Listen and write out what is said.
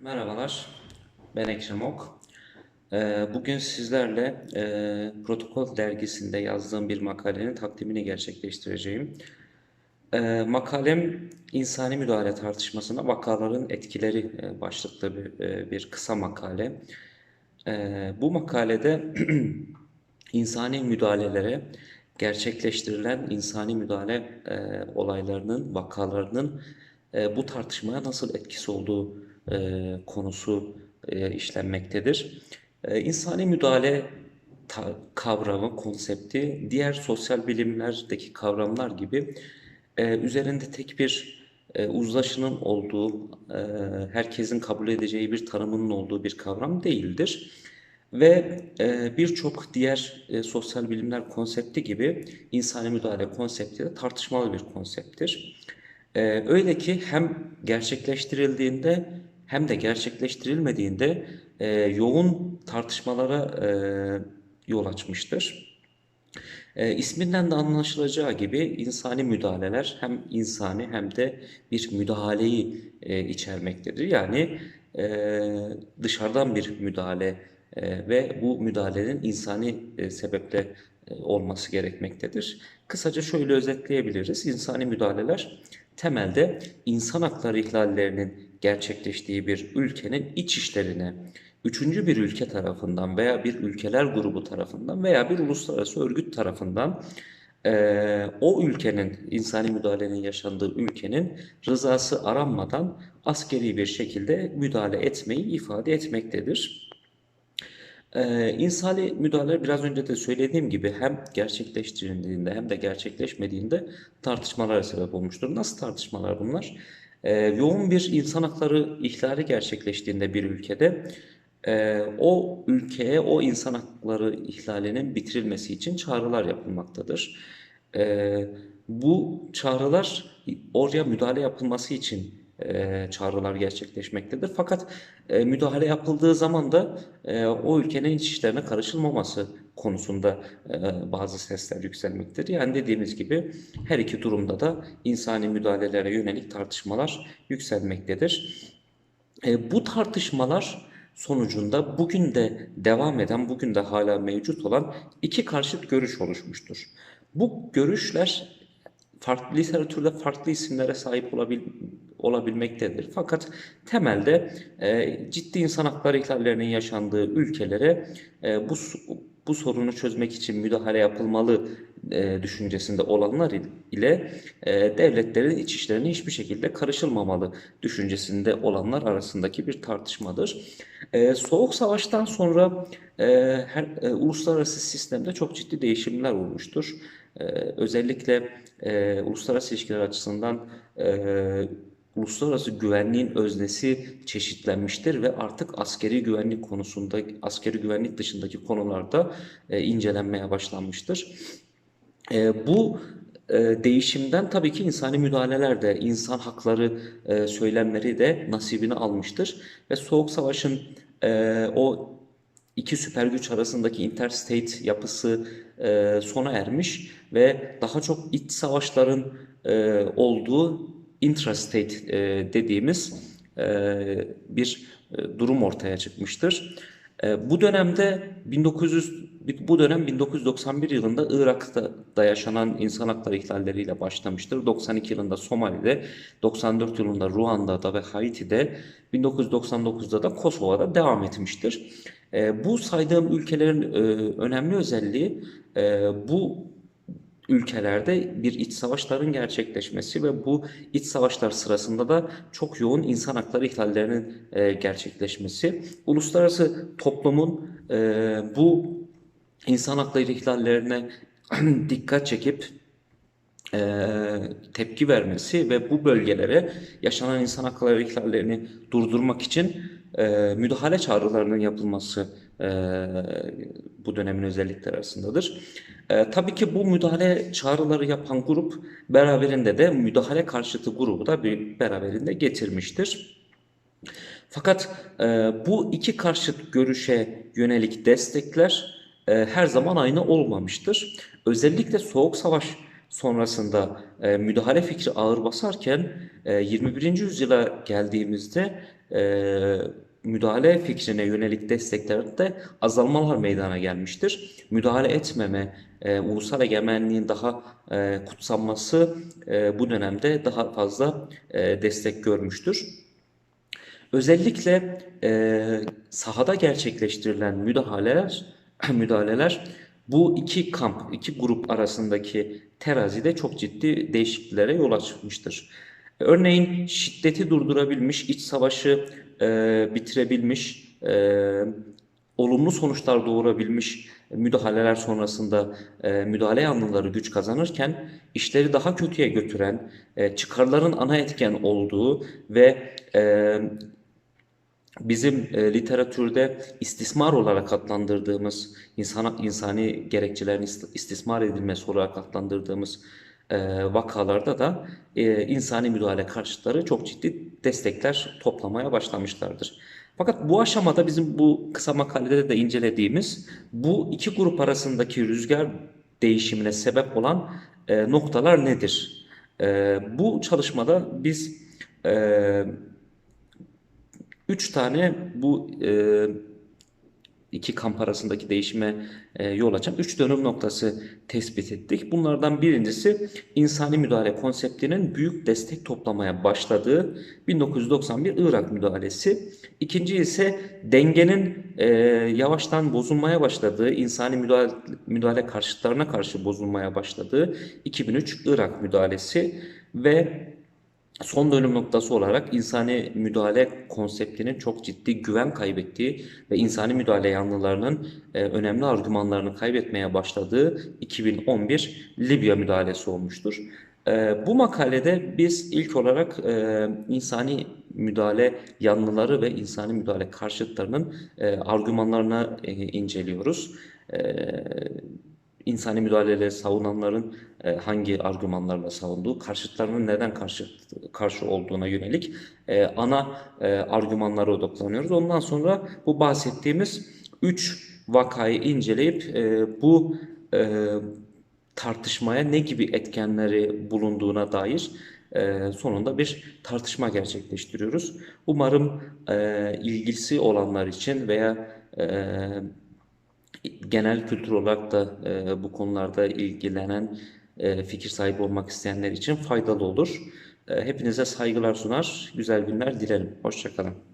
Merhabalar, ben Ekrem Ok. Ee, Bugün sizlerle e, Protokol dergisinde yazdığım bir makalenin takdimini gerçekleştireceğim. Ee, Makalem insani müdahale tartışmasına vakaların etkileri e, başlıklı bir, e, bir kısa makale. Ee, Bu makalede insani müdahalelere gerçekleştirilen insani müdahale olaylarının, vakalarının bu tartışmaya nasıl etkisi olduğu konusu e, işlenmektedir. E, insani müdahale kavramı, konsepti diğer sosyal bilimlerdeki kavramlar gibi e, üzerinde tek bir e, uzlaşının olduğu, e, herkesin kabul edeceği bir tanımının olduğu bir kavram değildir. Ve e, birçok diğer e, sosyal bilimler konsepti gibi insani müdahale konsepti de tartışmalı bir konsepttir. E, öyle ki hem gerçekleştirildiğinde hem de gerçekleştirilmediğinde e, yoğun tartışmalara e, yol açmıştır. E, isminden de anlaşılacağı gibi insani müdahaleler hem insani hem de bir müdahaleyi e, içermektedir. Yani e, dışarıdan bir müdahale e, ve bu müdahalenin insani e, sebeple e, olması gerekmektedir. Kısaca şöyle özetleyebiliriz. İnsani müdahaleler temelde insan hakları ihlallerinin gerçekleştiği bir ülkenin iç işlerine üçüncü bir ülke tarafından veya bir ülkeler grubu tarafından veya bir uluslararası örgüt tarafından eee, o ülkenin, insani müdahalenin yaşandığı ülkenin rızası aranmadan askeri bir şekilde müdahale etmeyi ifade etmektedir. Ee, insani müdahale biraz önce de söylediğim gibi hem gerçekleştirildiğinde hem de gerçekleşmediğinde tartışmalara sebep olmuştur. Nasıl tartışmalar bunlar? Ee, yoğun bir insan hakları ihlali gerçekleştiğinde bir ülkede e, o ülkeye o insan hakları ihlalinin bitirilmesi için çağrılar yapılmaktadır. Ee, bu çağrılar oraya müdahale yapılması için çağrılar gerçekleşmektedir. Fakat müdahale yapıldığı zaman da o ülkenin iç işlerine karışılmaması konusunda bazı sesler yükselmektedir. Yani dediğimiz gibi her iki durumda da insani müdahalelere yönelik tartışmalar yükselmektedir. Bu tartışmalar sonucunda bugün de devam eden, bugün de hala mevcut olan iki karşıt görüş oluşmuştur. Bu görüşler farklı literatürde farklı isimlere sahip olabil, olabilmektedir. Fakat temelde e, ciddi insan hakları ihlallerinin yaşandığı ülkelere e, bu bu sorunu çözmek için müdahale yapılmalı e, düşüncesinde olanlar ile e, devletlerin iç işlerine hiçbir şekilde karışılmamalı düşüncesinde olanlar arasındaki bir tartışmadır. E, Soğuk Savaş'tan sonra e, her, e, uluslararası sistemde çok ciddi değişimler olmuştur. E, özellikle e, uluslararası ilişkiler açısından e, uluslararası güvenliğin öznesi çeşitlenmiştir ve artık askeri güvenlik konusunda, askeri güvenlik dışındaki konularda e, incelenmeye başlanmıştır. E, bu e, değişimden tabii ki insani müdahaleler de, insan hakları e, söylemleri de nasibini almıştır. Ve Soğuk Savaş'ın e, o iki süper güç arasındaki interstate yapısı e, sona ermiş ve daha çok iç savaşların e, olduğu intrastate e, dediğimiz e, bir e, durum ortaya çıkmıştır. E, bu dönemde 1900 bu dönem 1991 yılında Irak'ta da yaşanan insan hakları ihlalleriyle başlamıştır. 92 yılında Somali'de, 94 yılında Ruanda'da ve Haiti'de, 1999'da da Kosova'da devam etmiştir. E, bu saydığım ülkelerin e, önemli özelliği e, bu ülkelerde bir iç savaşların gerçekleşmesi ve bu iç savaşlar sırasında da çok yoğun insan hakları ihlallerinin e, gerçekleşmesi. Uluslararası toplumun e, bu insan hakları ihlallerine dikkat çekip e, tepki vermesi ve bu bölgelere yaşanan insan hakları ihlallerini durdurmak için e, müdahale çağrılarının yapılması e, bu dönemin özellikleri arasındadır. E, tabii ki bu müdahale çağrıları yapan grup beraberinde de müdahale karşıtı grubu da bir beraberinde getirmiştir. Fakat e, bu iki karşıt görüşe yönelik destekler e, her zaman aynı olmamıştır. Özellikle Soğuk Savaş sonrasında e, müdahale fikri ağır basarken e, 21. yüzyıla geldiğimizde e, müdahale fikrine yönelik desteklerde azalmalar meydana gelmiştir. Müdahale etmeme, e, ulusal egemenliğin daha e, kutsanması e, bu dönemde daha fazla e, destek görmüştür. Özellikle e, sahada gerçekleştirilen müdahaleler müdahaleler bu iki kamp, iki grup arasındaki terazide çok ciddi değişikliklere yol açmıştır. Örneğin şiddeti durdurabilmiş, iç savaşı e, bitirebilmiş, e, olumlu sonuçlar doğurabilmiş müdahaleler sonrasında e, müdahale yanlıları güç kazanırken işleri daha kötüye götüren, e, çıkarların ana etken olduğu ve e, bizim e, literatürde istismar olarak adlandırdığımız, insana, insani gerekçelerin ist- istismar edilmesi olarak adlandırdığımız e, vakalarda da e, insani müdahale karşıtları çok ciddi destekler toplamaya başlamışlardır. Fakat bu aşamada bizim bu kısa makalede de incelediğimiz bu iki grup arasındaki rüzgar değişimine sebep olan e, noktalar nedir? E, bu çalışmada biz e, Üç tane bu e, iki kamp arasındaki değişime e, yol açan üç dönüm noktası tespit ettik. Bunlardan birincisi insani müdahale konseptinin büyük destek toplamaya başladığı 1991 Irak müdahalesi. İkinci ise dengenin e, yavaştan bozulmaya başladığı, insani müdahale, müdahale karşıtlarına karşı bozulmaya başladığı 2003 Irak müdahalesi ve Son dönüm noktası olarak insani müdahale konseptinin çok ciddi güven kaybettiği ve insani müdahale yanlılarının e, önemli argümanlarını kaybetmeye başladığı 2011 Libya müdahalesi olmuştur. E, bu makalede biz ilk olarak e, insani müdahale yanlıları ve insani müdahale karşıtlarının e, argümanlarını e, inceliyoruz. E, insani müdahaleleri savunanların e, hangi argümanlarla savunduğu, karşıtlarının neden karşı karşı olduğuna yönelik e, ana e, argümanlara odaklanıyoruz. Ondan sonra bu bahsettiğimiz üç vakayı inceleyip e, bu e, tartışmaya ne gibi etkenleri bulunduğuna dair e, sonunda bir tartışma gerçekleştiriyoruz. Umarım e, ilgisi olanlar için veya e, genel kültür olarak da e, bu konularda ilgilenen, e, fikir sahibi olmak isteyenler için faydalı olur. E, hepinize saygılar sunar, güzel günler dilerim. Hoşça kalın.